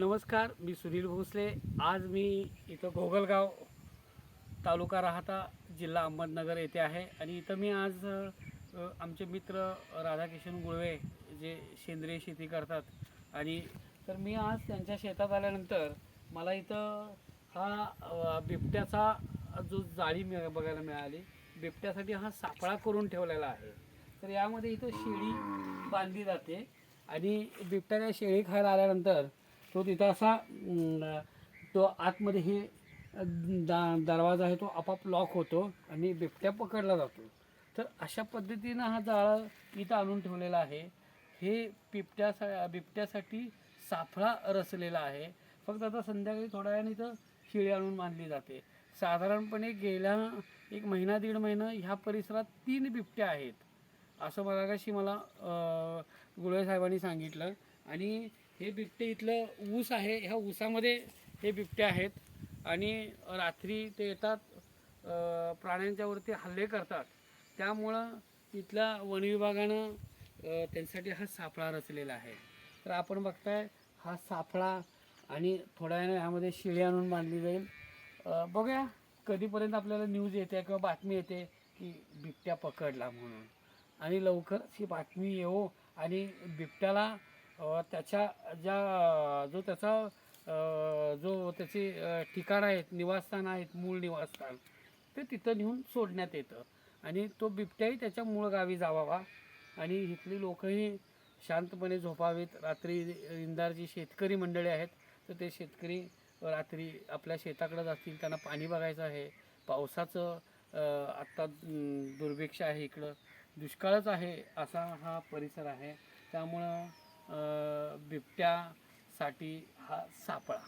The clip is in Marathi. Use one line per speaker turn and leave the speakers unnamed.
नमस्कार मी सुनील भोसले. आज मी इथं गोगलगाव तालुका राहता जिल्हा अहमदनगर येथे आहे. आणि इथं मी आज आमचे मित्र राधाकिशन गुळवे जे सेंद्रिय शेती करतात. आणि तर मी आज त्यांच्या शेतात आल्यानंतर मला इथं हा बिबट्याचा जो जाळी मिळ बघायला मिळाली बिबट्यासाठी हा सापळा करून ठेवलेला आहे. तर यामध्ये इथं शेळी बांधली जाते. आणि बिबट्याच्या शेळी खायला आल्यानंतर तो तिथं असा तो आतमध्ये हे दा दरवाजा आहे तो आपाप लॉक होतो आणि बिबट्या पकडला जातो. तर अशा पद्धतीनं हा जाळा इथं आणून ठेवलेला आहे. हे बिबट्या बिबट्यासाठी साफळा रचलेला आहे. फक्त आता संध्याकाळी थोड्या वेळाने इथं शिळी आणून बांधली जाते. साधारणपणे गेल्या एक महिना दीड महिना ह्या परिसरात तीन बिबट्या आहेत. असं मला कशी मला गुळे साहेबांनी सांगितलं. आणि हे बिबटे इथलं ऊस आहे ह्या ऊसामध्ये हे बिबटे आहेत. आणि रात्री ते येतात प्राण्यांच्यावरती हल्ले करतात. त्यामुळं इथल्या वन विभागानं त्यांच्यासाठी हा सापळा रचलेला आहे. तर आपण बघताय हा सापळा आणि थोड्या वेळाने ह्यामध्ये शिळी आणून बांधली जाईल. बघूया कधीपर्यंत आपल्याला न्यूज येते किंवा बातमी येते की बिबट्या पकडला म्हणून. आणि लवकरच ही बातमी येवो आणि बिबट्याला त्याच्या ज्या जो त्याचा जो त्याचे ठिकाण आहेत निवासस्थान आहेत मूळ निवासस्थान ते तिथं नेऊन सोडण्यात येतं. आणि तो बिबट्याही त्याच्या मूळ गावी जावावा. आणि इथली लोकही शांतपणे झोपावीत. रात्री इंदार जी शेतकरी मंडळी आहेत तर ते शेतकरी रात्री आपल्या शेताकडे जातील त्यांना पाणी बघायचं आहे. पावसाचं आत्ता दुर्भिक्ष आहे इकडं. दुष्काळच आहे असा हा परिसर आहे. त्यामुळं बिबट्यासाठी हा सापळा.